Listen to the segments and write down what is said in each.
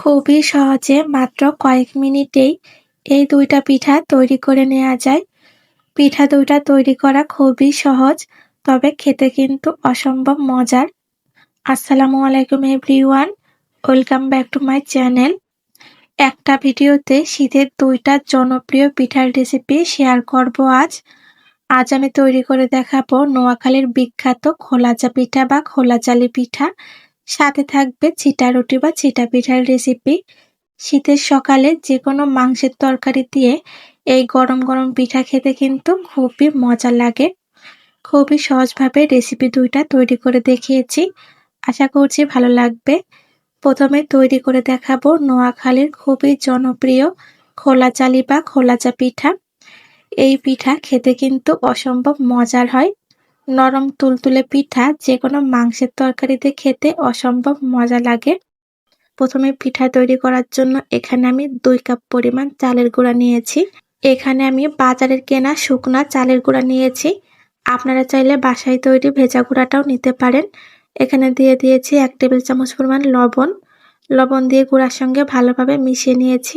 খুবই সহজে মাত্র কয়েক মিনিটেই এই দুইটা পিঠা তৈরি করে নেওয়া যায়। পিঠা দুইটা তৈরি করা খুবই সহজ, তবে খেতে কিন্তু অসম্ভব মজার। আসসালামু আলাইকুম everyone, welcome back to my channel. একটা ভিডিওতে শীতের দুইটা জনপ্রিয় পিঠার রেসিপি শেয়ার করব আজ। আজ আমি তৈরি করে দেখাবো নোয়াখালীর বিখ্যাত খোলাচা পিঠা বা খোলাচালি পিঠা। সাথে থাকবে চিটা রুটি বা চিটা পিঠার রেসিপি শীতের সকালে যে কোনো মাংসের তরকারি দিয়ে এই গরম গরম পিঠা খেতে কিন্তু খুবই মজা লাগে। খুবই সহজভাবে রেসিপি দুইটা তৈরি করে দেখিয়েছি। আশা করছি ভালো লাগবে। প্রথমে তৈরি করে দেখাবো নোয়াখালীর খুবই জনপ্রিয় খোলা চালি বা খোলাচা পিঠা। এই পিঠা খেতে কিন্তু অসম্ভব মজার হয়। নরম তুলতুলে পিঠা যে কোনো মাংসের তরকারিতে খেতে অসম্ভব মজা লাগে। প্রথমে পিঠা তৈরি করার জন্য এখানে আমি দুই কাপ পরিমাণ চালের গুঁড়া নিয়েছি। এখানে আমি বাজারের কেনা শুকনা চালের গুঁড়া নিয়েছি। আপনারা চাইলে বাসায় তৈরি ভেজা গুঁড়াটাও নিতে পারেন। এখানে দিয়ে দিয়েছি এক টেবিল চামচ পরিমাণ লবণ। লবণ দিয়ে গুঁড়ার সঙ্গে ভালোভাবে মিশিয়ে নিয়েছি।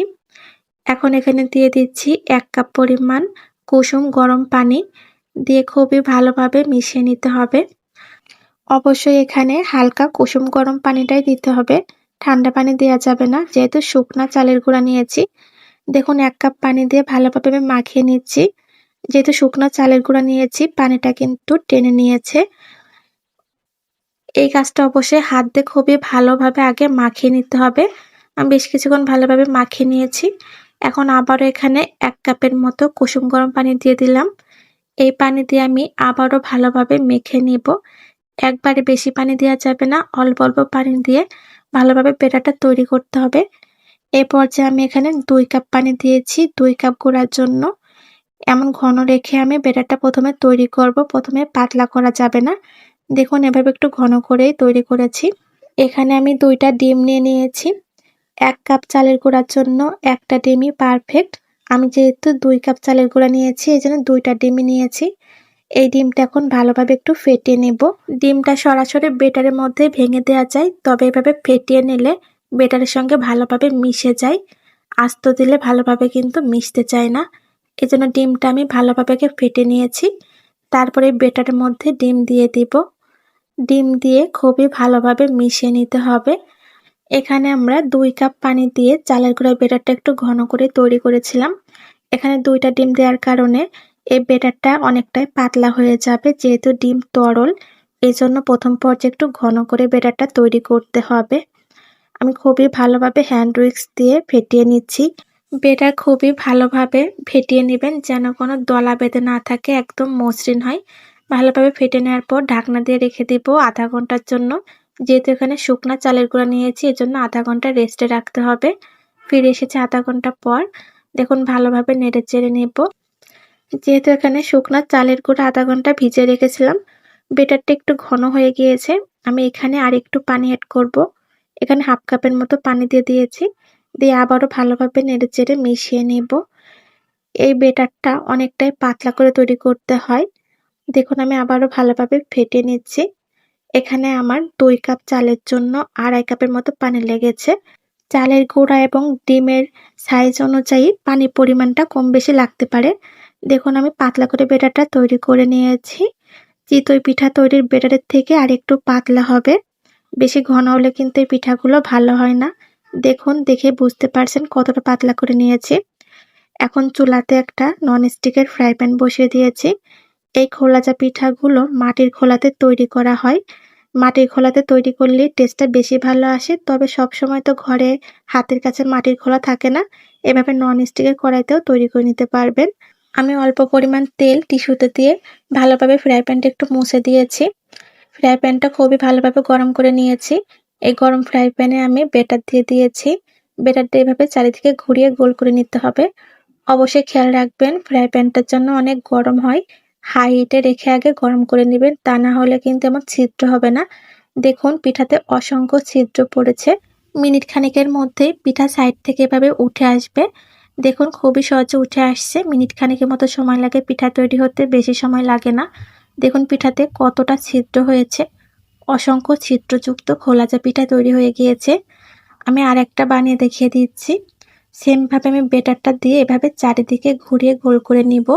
এখন এখানে দিয়ে দিচ্ছি এক কাপ পরিমাণ কুসুম গরম পানি। দিয়ে খুবই ভালোভাবে মিশিয়ে নিতে হবে। অবশ্যই এখানে হালকা কুসুম গরম পানিটাই দিতে হবে। ঠান্ডা পানি দেওয়া যাবে না। যেহেতু শুকনা চালের গুঁড়া নিয়েছি, দেখুন এক কাপ পানি দিয়ে ভালোভাবে আমি মাখিয়ে নিচ্ছি। যেহেতু শুকনো চালের গুঁড়া নিয়েছি, পানিটা কিন্তু টেনে নিয়েছে। এই কাজটা অবশ্যই হাত দিয়ে খুবই ভালোভাবে আগে মাখিয়ে নিতে হবে। আমি বেশ কিছুক্ষণ ভালোভাবে মাখিয়ে নিয়েছি। এখন আবারও এখানে এক কাপের মতো কুসুম গরম পানি দিয়ে দিলাম। এই পানি দিয়ে আমি আবারও ভালোভাবে মেখে নিব। একবারে বেশি পানি দেওয়া যাবে না, অল্প অল্প পানি দিয়ে ভালোভাবে পেটাটা তৈরি করতে হবে। এই পর্যায়ে আমি এখানে দুই কাপ পানি দিয়েছি, দুই কাপ গুঁড়ার জন্য। এমন ঘন রেখে আমি বেটারটা প্রথমে তৈরি করব, প্রথমে পাতলা করা যাবে না। দেখুন, এভাবে একটু ঘন করেই তৈরি করেছি। এখানে আমি দুইটা ডিম নিয়ে নিয়েছি। এক কাপ চালের গুঁড়ার জন্য একটা ডিমই পারফেক্ট আমি যেহেতু দুই কাপ চালের গুঁড়া নিয়েছি, এই জন্য দুইটা ডিমই নিয়েছি। এই ডিমটা এখন ভালোভাবে একটু ফেটিয়ে নেব। ডিমটা সরাসরি বেটারের মধ্যে ভেঙে দেওয়া যায়, তবে এভাবে ফেটিয়ে নিলে বেটারের সঙ্গে ভালোভাবে মিশে যায়। আস্ত দিলে ভালোভাবে কিন্তু মিশতে চায় না। এই জন্য ডিমটা আমি ভালোভাবে ফেটে নিয়েছি। তারপরে বেটারের মধ্যে ডিম দিয়ে দিব। ডিম দিয়ে খুবই ভালোভাবে মিশিয়ে নিতে হবে। এখানে আমরা দুই কাপ পানি দিয়ে চালের গুঁড়া বেটারটা একটু ঘন করে তৈরি করেছিলাম। এখানে দুইটা ডিম দেওয়ার কারণে এই বেটারটা অনেকটাই পাতলা হয়ে যাবে, যেহেতু ডিম তরল। এই জন্য প্রথম পর্যায়ে একটু ঘন করে বেটারটা তৈরি করতে হবে। আমি খুবই ভালোভাবে হ্যান্ড উইক্স দিয়ে ফেটিয়ে নিচ্ছি। বেটার খুবই ভালোভাবে ফেটিয়ে নেবেন, যেন কোনো দলা বেঁধে না থাকে, একদম মসৃণ হয়। ভালোভাবে ফেটে নেওয়ার পর ঢাকনা দিয়ে রেখে দেবো আধা ঘণ্টার জন্য। যেহেতু এখানে শুকনা চালের গুঁড়া নিয়েছি, এজন্য আধা ঘণ্টা রেস্টে রাখতে হবে। ফিরে এসেছে আধা ঘণ্টা পর। দেখুন, ভালোভাবে নেড়ে চেড়ে নেব। যেহেতু এখানে শুকনা চালের গুঁড়া আধা ঘণ্টা ভিজে রেখেছিলাম, বেটারটা একটু ঘন হয়ে গিয়েছে। আমি এখানে আর একটু পানি অ্যাড করব। এখানে হাফ কাপের মতো পানি দিয়ে দিয়েছি। দিয়ে আবারও ভালোভাবে নেড়ে চেড়ে মিশিয়ে নেব। এই বেটারটা অনেকটাই পাতলা করে তৈরি করতে হয়। দেখুন, আমি আবারও ভালোভাবে ফেটে নিচ্ছি। এখানে আমার দুই কাপ চালের জন্য আড়াই কাপের মতো পানি লেগেছে। চালের গুঁড়া এবং ডিমের সাইজ অনুযায়ী পানি পরিমাণটা কম বেশি লাগতে পারে। দেখুন, আমি পাতলা করে বেটারটা তৈরি করে নিয়েছি। চিতই পিঠা তৈরির বেটারের থেকে আর একটু পাতলা হবে। বেশি ঘন হলে কিন্তু এই পিঠাগুলো ভালো হয় না। দেখুন, দেখে বুঝতে পারছেন কতটা পাতলা করে নিয়েছি। এখন চুলাতে একটা ননস্টিকের ফ্রাই প্যান বসিয়ে দিয়েছি। এই খোলাচা পিঠাগুলো মাটির খোলাতে তৈরি করা হয়। মাটির খোলাতে তৈরি করলে টেস্টটা বেশি ভালো আসে, তবে সব সময় তো ঘরে হাতের কাছে মাটির খোলা থাকে না, এভাবে নন স্টিকের কড়াইতেও তৈরি করে নিতে পারবেন। আমি অল্প পরিমাণ তেল টিস্যুতে দিয়ে ভালোভাবে ফ্রাই প্যানটা একটু মুছে দিয়েছি। ফ্রাই প্যানটা খুবই ভালোভাবে গরম করে নিয়েছি। এই গরম ফ্রাই প্যানে আমি বেটার দিয়ে দিয়েছি। বেটারটা এভাবে চারিদিকে ঘুরিয়ে গোল করে নিতে হবে। অবশ্যই খেয়াল রাখবেন, ফ্রাই প্যানটার জন্য অনেক গরম হয়। হাই হিটে রেখে আগে গরম করে নেবেন, তা না হলে কিন্তু আমার ছিদ্র হবে না। দেখুন, পিঠাতে অসংখ্য ছিদ্র পড়েছে। মিনিট খানিকের মধ্যে পিঠা সাইড থেকে এভাবে উঠে আসবে। দেখুন, খুবই সহজে উঠে আসছে। মিনিট খানেকের মতো সময় লাগে পিঠা তৈরি হতে, বেশি সময় লাগে না। দেখুন, পিঠাতে কতটা ছিদ্র হয়েছে। অসংখ্য ছিদ্রযুক্ত খোলাজা পিঠা তৈরি হয়ে গিয়েছে। আমি আর একটা বানিয়ে দেখিয়ে দিচ্ছি। সেমভাবে আমি বেটারটা দিয়ে এভাবে চারিদিকে ঘুরিয়ে গোল করে নিব।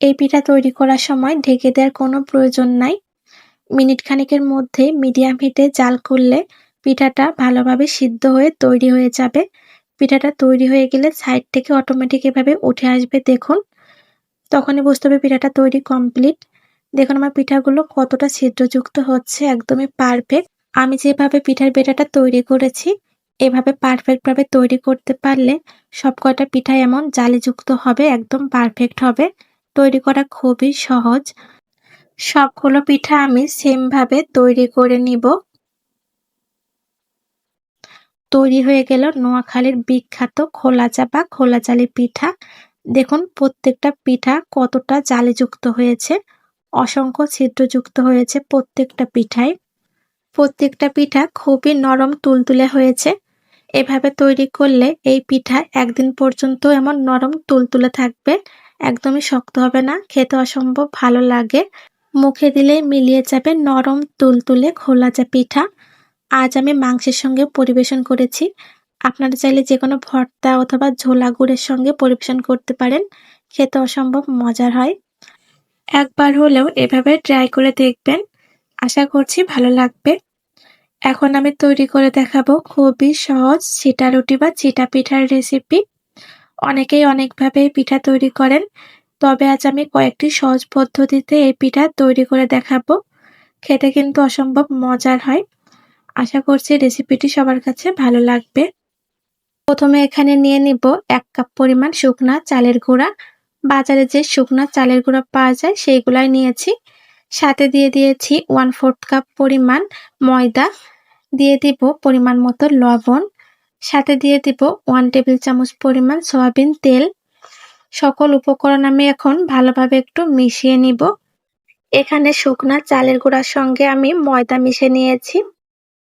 এই পিঠা তৈরি করার সময় ঢেকে দেওয়ার কোনো প্রয়োজন নাই। মিনিট খানিকের মধ্যে মিডিয়াম হিটে জাল করলে পিঠাটা ভালোভাবে সিদ্ধ হয়ে তৈরি হয়ে যাবে। পিঠাটা তৈরি হয়ে গেলে সাইড থেকে অটোমেটিক এভাবে উঠে আসবে, দেখুন। তখনই বুঝতে হবে পিঠাটা তৈরি কমপ্লিট দেখুন আমার পিঠাগুলো কতটা ছিদ্রযুক্ত হচ্ছে, একদমই পারফেক্ট আমি যেভাবে পিঠার বেটাটা তৈরি করেছি, এভাবে পারফেক্টভাবে তৈরি করতে পারলে সব কয়টা পিঠা এমন জালিযুক্ত হবে, একদম পারফেক্ট হবে। তৈরি করা খুবই সহজ। সবগুলো পিঠা আমি সেম ভাবে তৈরি করে নিব। তৈরি হয়ে গেল নোয়াখালীর বিখ্যাত খোলা চাপা খোলা জালি পিঠা। দেখুন প্রত্যেকটা পিঠা কতটা জালিযুক্ত হয়েছে। অসংখ্য ছিদ্রযুক্ত হয়েছে প্রত্যেকটা পিঠায়। প্রত্যেকটা পিঠা খুবই নরম তুলতুলে হয়েছে। এভাবে তৈরি করলে এই পিঠা একদিন পর্যন্ত এমন নরম তুলতুলে থাকবে। একদমই শক্ত হবে না, খেতে অসম্ভব ভালো লাগে। মুখে দিলে মিলিয়ে যাবে নরম তুলতুলে খোলা যা পিঠা। আজ আমি মাংসের সঙ্গে পরিবেশন করেছি। আপনারা চাইলে যে কোনো ভর্তা অথবা ঝোলা গুড়ের সঙ্গে পরিবেশন করতে পারেন, খেতে অসম্ভব মজার হয়। একবার হলেও এভাবে ট্রাই করে দেখবেন, আশা করছি ভালো লাগবে। এখন আমি তৈরি করে দেখাবো খুবই সহজ চিটা রুটি বা চিটা পিঠার রেসিপি অনেকেই অনেকভাবে পিঠা তৈরি করেন। তবে আজ আমি কয়েকটি সহজ পদ্ধতিতে এই পিঠা তৈরি করে দেখাবো। খেতে কিন্তু অসম্ভব মজার হয়। আশা করছি রেসিপিটি সবার কাছে ভালো লাগবে। প্রথমে এখানে নিয়ে নিব এক কাপ পরিমাণ শুকনা চালের গুঁড়া। বাজারে যে শুকনা চালের গুঁড়া পাওয়া যায় সেইগুলাই নিয়েছি। সাথে দিয়ে দিয়েছি ওয়ান ফোর্থ কাপ পরিমাণ ময়দা। দিয়ে দিব পরিমাণ মতো লবণ। সাথে দিয়ে দিব ওয়ান টেবিল চামচ পরিমাণ সয়াবিন তেল। সকল উপকরণ আমি এখন ভালোভাবে একটু মিশিয়ে নিব। এখানে শুকনা চালের গুঁড়ার সঙ্গে আমি ময়দা মিশে নিয়েছি।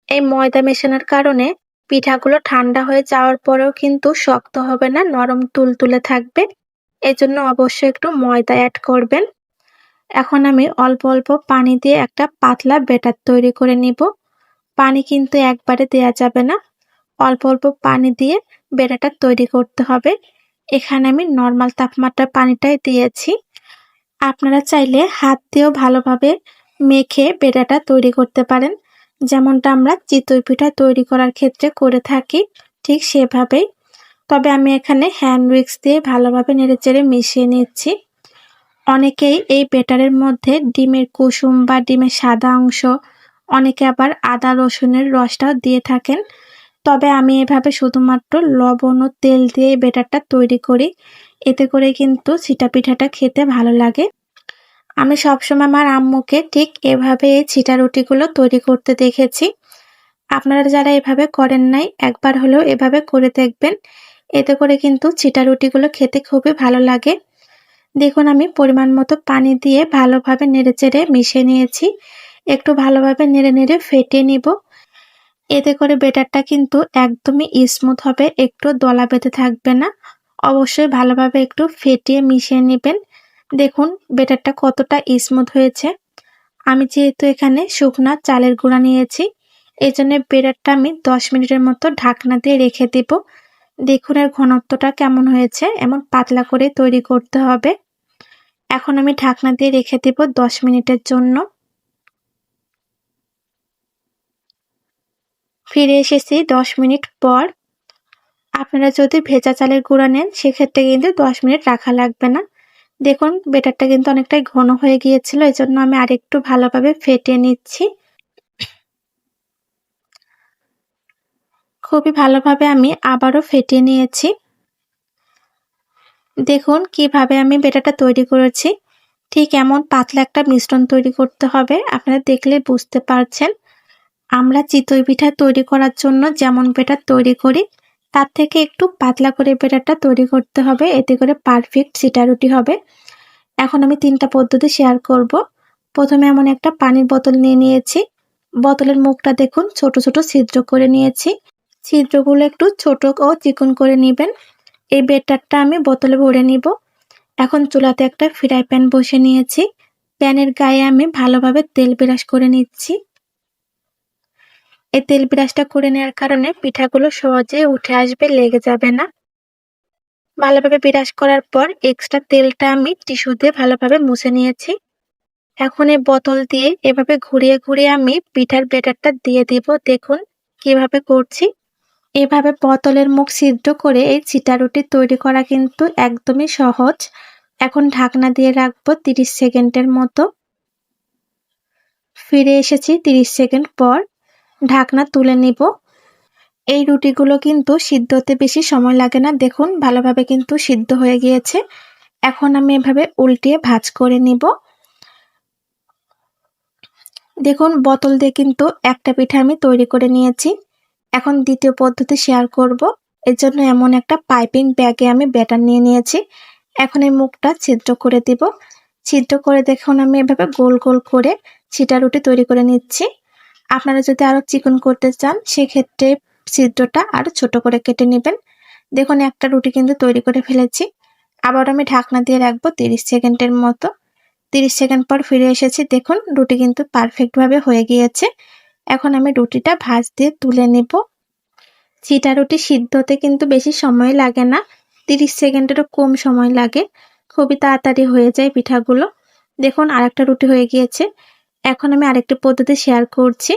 এই ময়দা মেশানোর কারণে পিঠাগুলো ঠান্ডা হয়ে যাওয়ার পরেও কিন্তু শক্ত হবে না, নরম তুলতুলে থাকবে। এজন্য অবশ্যই একটু ময়দা অ্যাড করবেন। এখন আমি অল্প অল্প পানি দিয়ে একটা পাতলা বেটার তৈরি করে নিব। পানি কিন্তু একবারে দেয়া যাবে না। অল্প অল্প পানি দিয়ে বেড়াটা তৈরি করতে হবে। এখানে আমি নর্মাল তাপমাত্রার পানিটাই দিয়েছি। আপনারা চাইলে হাত দিয়েও ভালোভাবে মেখে বেড়াটা তৈরি করতে পারেন। যেমনটা আমরা চিতই পিঠা তৈরি করার ক্ষেত্রে করে থাকি, ঠিক সেভাবেই। তবে আমি এখানে হ্যান্ড উইক্স দিয়ে ভালোভাবে নেড়েচেড়ে মিশিয়ে নিচ্ছি। অনেকেই এই বেটারের মধ্যে ডিমের কুসুম বা ডিমের সাদা অংশ, অনেকে আবার আদা রসুনের রসটাও দিয়ে থাকেন। তবে আমি এভাবে শুধুমাত্র লবণ ও তেল দিয়ে বেটারটা তৈরি করি। এতে করে কিন্তু ছিটা পিঠাটা খেতে ভালো লাগে। আমি সবসময় আমার আম্মুকে ঠিক এভাবে এই ছিটা রুটিগুলো তৈরি করতে দেখেছি। আপনারা যারা এভাবে করেন নাই, একবার হলেও এভাবে করে দেখবেন। এতে করে কিন্তু চিটা রুটিগুলো খেতে খুবই ভালো লাগে। দেখুন, আমি পরিমাণ মতো পানি দিয়ে ভালোভাবে নেড়ে চেড়ে মিশিয়ে নিয়েছি। একটু ভালোভাবে নেড়ে নেড়ে ফেটিয়ে নিব। এতে করে বেটারটা কিন্তু একদমই স্মুথ হবে, একটু দলা বেঁধে থাকবে না। অবশ্যই ভালোভাবে একটু ফেটিয়ে মিশিয়ে নেবেন। দেখুন, বেটারটা কতটা স্মুথ হয়েছে। আমি যেহেতু এখানে শুকনা চালের গুঁড়া নিয়েছি এই জন্য বেটারটা আমি দশ মিনিটের মতো ঢাকনা দিয়ে রেখে দেব। দেখুন এর ঘনত্বটা কেমন হয়েছে, এমন পাতলা করে তৈরি করতে হবে। এখন আমি ঢাকনা দিয়ে রেখে দেব দশ মিনিটের জন্য। ফিরে এসেছি দশ মিনিট পর। আপনারা যদি ভেজা চালের গুঁড়া নেন, সেক্ষেত্রে কিন্তু দশ মিনিট রাখা লাগবে না। দেখুন বেটারটা কিন্তু অনেকটাই ঘন হয়ে গিয়েছিল এই জন্য আমি আরেকটু ভালোভাবে ফেটিয়ে নিচ্ছি। খুবই ভালোভাবে আমি আবারও ফেটিয়ে নিয়েছি। দেখুন, কীভাবে আমি বেটাটা তৈরি করেছি। ঠিক এমন পাতলা একটা মিশ্রণ তৈরি করতে হবে। আপনারা দেখলে বুঝতে পারছেন। আমরা চিতই পিঠা তৈরি করার জন্য যেমন বেটার তৈরি করি, তার থেকে একটু পাতলা করে বেটারটা তৈরি করতে হবে, এতে করে পারফেক্ট সিটা রুটি হবে। এখন আমি তিনটা পদ্ধতি শেয়ার করব। প্রথমে এমন একটা পানির বোতল নিয়ে নিয়েছি। বোতলের মুখটা দেখুন, ছোট ছোট ছিদ্র করে নিয়েছি। ছিদ্রগুলো একটু ছোট ও চিকন করে নেবেন। এই বেটারটা আমি বোতলে ভরে নিব। এখন চুলাতে একটা ফ্রাই প্যান বসে নিয়েছি। প্যানের গায়ে আমি ভালোভাবে তেল ব্রাশ করে নিচ্ছি। এই তেল ব্রাশটা করে নেওয়ার কারণে পিঠাগুলো সহজে উঠে আসবে, লেগে যাবে না। ভালোভাবে বিরাজ করার পর এক্সট্রা তেলটা আমি টিস্যু দিয়ে ভালোভাবে মুছে নিয়েছি। এখন এই বোতল দিয়ে এভাবে ঘুরিয়ে ঘুরিয়ে আমি পিঠার ব্যাটারটা দিয়ে দিব। দেখুন কীভাবে করছি। এভাবে বোতলের মুখ সিদ্ধ করে এই চিটা রুটি তৈরি করা কিন্তু একদমই সহজ। এখন ঢাকনা দিয়ে রাখব তিরিশ সেকেন্ডের মতো। ফিরে এসেছি তিরিশ সেকেন্ড পর। ঢাকনা তুলে নিব। এই রুটিগুলো কিন্তু সিদ্ধ হতে বেশি সময় লাগে না। দেখুন, ভালোভাবে কিন্তু সিদ্ধ হয়ে গিয়েছে। এখন আমি এভাবে উল্টিয়ে ভাজ করে নিব। দেখুন, বোতল দিয়ে কিন্তু একটা পিঠা আমি তৈরি করে নিয়েছি। এখন দ্বিতীয় পদ্ধতি শেয়ার করব। এর জন্য এমন একটা পাইপিং ব্যাগে আমি ব্যাটার নিয়ে নিয়েছি। এখন এই মুখটা ছিদ্র করে দিব। ছিদ্র করে দেখুন, আমি এভাবে গোল গোল করে ছিটা রুটি তৈরি করে নিচ্ছি। আপনারা যদি আরও চিকন করতে চান, সেক্ষেত্রে ছিদ্রটা আরও ছোট করে কেটে নেবেন। দেখুন, একটা রুটি কিন্তু তৈরি করে ফেলেছি। আবার আমি ঢাকনা দিয়ে রাখব তিরিশ সেকেন্ডের মতো। তিরিশ সেকেন্ড পর ফিরে এসেছি। দেখুন, রুটি কিন্তু পারফেক্টভাবে হয়ে গিয়েছে। এখন আমি রুটিটা ভাজ দিয়ে তুলে নেব। চিটা রুটি সিদ্ধ হতে কিন্তু বেশি সময় লাগে না। তিরিশ সেকেন্ডেরও কম সময় লাগে। খুবই তাড়াতাড়ি হয়ে যায় পিঠাগুলো। দেখুন, আরেকটা রুটি হয়ে গিয়েছে। এখন আমি আরেকটি পদ্ধতি শেয়ার করছি।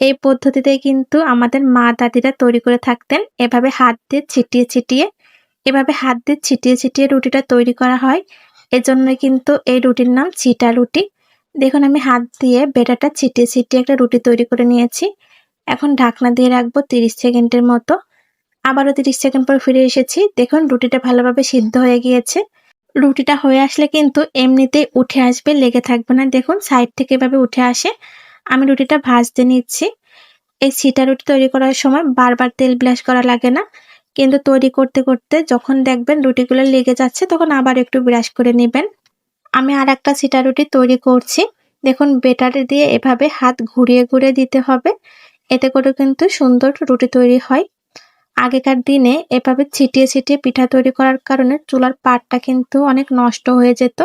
এই পদ্ধতিতে কিন্তু আমাদের মা দাদিরা তৈরি করে থাকতেন এভাবে হাত দিয়ে ছিটিয়ে ছিটিয়ে। এভাবে হাত দিয়ে ছিটিয়ে ছিটিয়ে রুটিটা তৈরি করা হয়। এজন্য কিন্তু এই রুটির নাম চিটা রুটি। দেখুন, আমি হাত দিয়ে বেটাটা ছিটিয়ে ছিটিয়ে একটা রুটি তৈরি করে নিয়েছি। এখন ঢাকনা দিয়ে রাখব তিরিশ সেকেন্ডের মতো। আবারও তিরিশ সেকেন্ড পর ফিরে এসেছি। দেখুন, রুটিটা ভালোভাবে সিদ্ধ হয়ে গিয়েছে। রুটিটা হয়ে আসলে কিন্তু এমনিতেই উঠে আসবে, লেগে থাকবে না। দেখুন সাইড থেকে এভাবে উঠে আসে। আমি রুটিটা ভাজতে নিচ্ছি। এই সিটা রুটি তৈরি করার সময় বারবার তেল ব্লাশ করা লাগে না। কিন্তু তৈরি করতে করতে যখন দেখবেন রুটিগুলো লেগে যাচ্ছে, তখন আবার একটু ব্রাশ করে নেবেন। আমি আর একটা সিটা রুটি তৈরি করছি। দেখুন বেটারে দিয়ে এভাবে হাত ঘুরিয়ে ঘুরিয়ে দিতে হবে। এতে করে কিন্তু সুন্দর রুটি তৈরি হয়। আগেকার দিনে এভাবে ছিটিয়ে ছিটিয়ে পিঠা তৈরি করার কারণে চুলার পাটটা কিন্তু অনেক নষ্ট হয়ে যেত।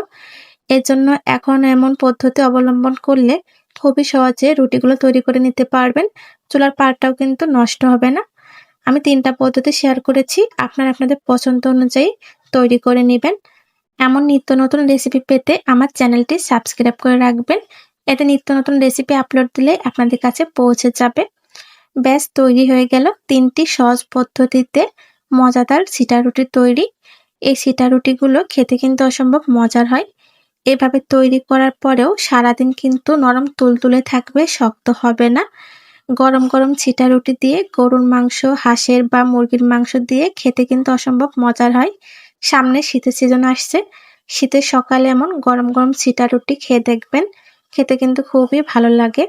এজন্য এখন এমন পদ্ধতি অবলম্বন করলে খুবই সহজে রুটিগুলো তৈরি করে নিতে পারবেন। চুলার পাটটাও কিন্তু নষ্ট হবে না। আমি তিনটা পদ্ধতি শেয়ার করেছি। আপনারা আপনাদের পছন্দ অনুযায়ী তৈরি করে নেবেন। এমন নিত্য নতুন রেসিপি পেতে আমার চ্যানেলটি সাবস্ক্রাইব করে রাখবেন। এতে নিত্য নতুন রেসিপি আপলোড দিলে আপনাদের কাছে পৌঁছে যাবে। ব্যাস, তৈরি হয়ে গেল তিনটি সহজ পদ্ধতিতে মজাদার সিটা রুটি তৈরি। এই সিটা রুটিগুলো খেতে কিন্তু অসম্ভব মজার হয়। এভাবে তৈরি করার পরেও সারাদিন কিন্তু নরম তুলতুলে থাকবে, শক্ত হবে না। গরম গরম ছিটা রুটি দিয়ে গরুর মাংস, হাঁসের বা মুরগির মাংস দিয়ে খেতে কিন্তু অসম্ভব মজার হয়। সামনে শীতের সিজন আসছে। শীতের সকালে এমন গরম গরম ছিটা রুটি খেয়ে দেখবেন। খেতে কিন্তু খুবই ভালো লাগে।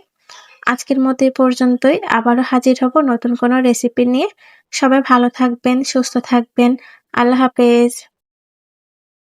আজকের মতো এই পর্যন্তই। আবারও হাজির হব নতুন কোনো রেসিপি নিয়ে। সবাই ভালো থাকবেন, সুস্থ থাকবেন। আল্লাহ হাফেজ।